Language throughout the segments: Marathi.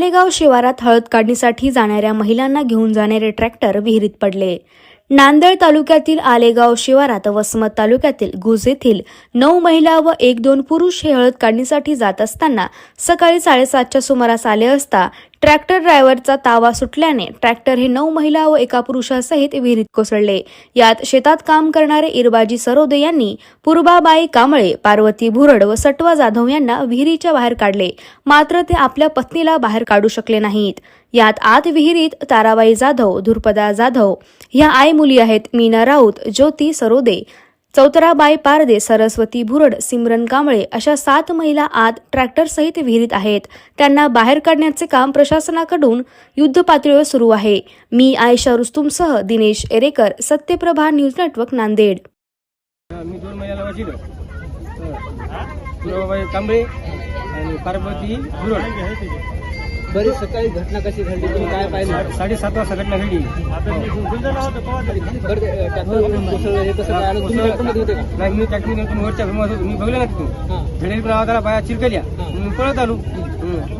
आलेगाव शिवारात हळद काढणीसाठी जाणाऱ्या महिलांना घेऊन जाणारे ट्रॅक्टर विहिरीत पडले. नांदेड तालुक्यातील आलेगाव शिवारात वसमत तालुक्यातील गुज येथील नऊ महिला व एक दोन पुरुष हे हळद काढणीसाठी जात असताना सकाळी साडेसातच्या सुमारास आले असता ट्रॅक्टर ड्रायव्हरचा तावा सुटल्याने ट्रॅक्टर हे नऊ महिला व एका पुरुषासहित विहिरीत कोसळले. यात शेतात काम करणारे इरबाजी सरोदे यांनी पूर्वाबाई कांबळे पार्वती भुरड व सटवा जाधव यांना विहिरीच्या बाहेर काढले. मात्र ते आपल्या पत्नीला बाहेर काढू शकले नाहीत. यात आत विहिरीत ताराबाई जाधव धुरपदा जाधव ह्या आई मुली आहेत मीना राऊत ज्योती सरोदे चौतराबाई पारदे सरस्वती भुरड सिमरन कांबळे अशा सात महिला आत ट्रॅक्टरसहित विहिरीत आहेत. त्यांना बाहेर काढण्याचे काम प्रशासनाकडून युद्ध पातळीवर सुरू आहे. मी आयशा रुस्तुमसह दिनेश एरेकर सत्यप्रभा न्यूज नेटवर्क नांदेड. कांबळे आणि पार्वती बरी सकाळी घटना कशी घडली? तुम्ही काय पाहिलं? साडेसात वाजता घटना घडली. ट्रॅक्टर कोसळलं हे कसं काय तुम्ही ट्रॅक्टरमध्ये होते का? नाही मी टॅक्सी नेऊन वरच्या भीमात होतो. मी बघलं ना तिथून पण आवाजाला बाया चिरकल्या. मी पळत आलो.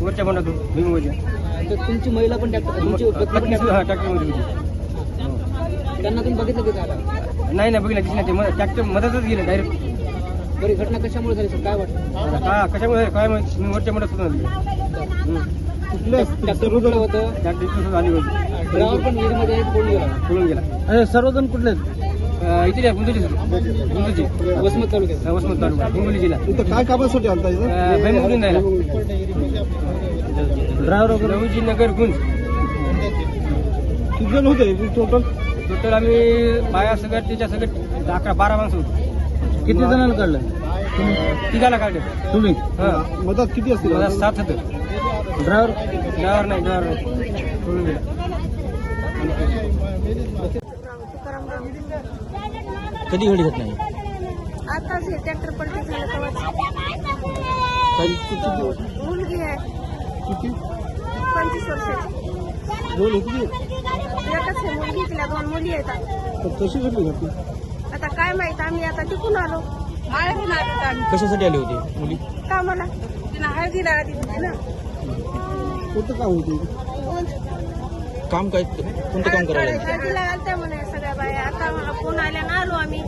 वरच्या बंडातून भीमवरच्या तर तुमची महिला पण ट्रॅक्टर तुमची पत्नी पण ट्रॅक्टर ट्रॅक्टरमध्ये होती. त्यांना तुम्ही बघितलं की? काय आलं? नाही नाही बघितलं दिसलं ते ट्रॅक्टर मदतच गेलं डायरेक्ट बरी घटना कशामुळे झाली सर? काय वाटतं? का कशामुळे? काय माहिती? मी वरच्या बंडात होतो ट्रॅक्टर कुठलं? होतं? ट्रॅक्टर आली होती. ड्रायव्हर पण विहिरीमध्ये आहे, पळून गेला? पळून गेला? सर्वजण कुठले इथे गुंतुजी गुंतुजी वसमत तालुक्यात. वसमत तालुका हिंगोली जिल्हा. इथं काय कामासाठी आलता इथं? भैमुगून जायला ड्रायव्हर वगैरे? रघुजी नगर गुंज किती जण होते? टोटल टोटल आम्ही बाया सगळ्यात त्याच्या सगळ्यात अकरा बारा माणसं होतो. किती जणांना काढलं? तिघाला काढले. तुम्ही? हा. मधात किती असतील मला सात होतं. ड्रायव्हर? ड्रायव्हर नाही ड्रायव्हर. नाही कधी घडी घटना आहे आताच हे ट्रॅक्टर पलटी झालं तेव्हाच काही किती मुलगी आहे. किती? पंचवीस वर्षाची दोन होती एकच आहे मुलगी तिला दोन मुली आहेत. तर कशी घडली घटना काय माहीत आम्ही आता टिकून आलो. माळून आलो आम्ही. कशासाठी आली होती मुली? कामाला. तिला हळदीला आधी होती ना. कोणतं काम होतं? काम काय? कोणतं काम करायला हळदीला आलत्या म्हणे सगळ्या बाया. आता मला फोन आल्या ना आलो आम्ही.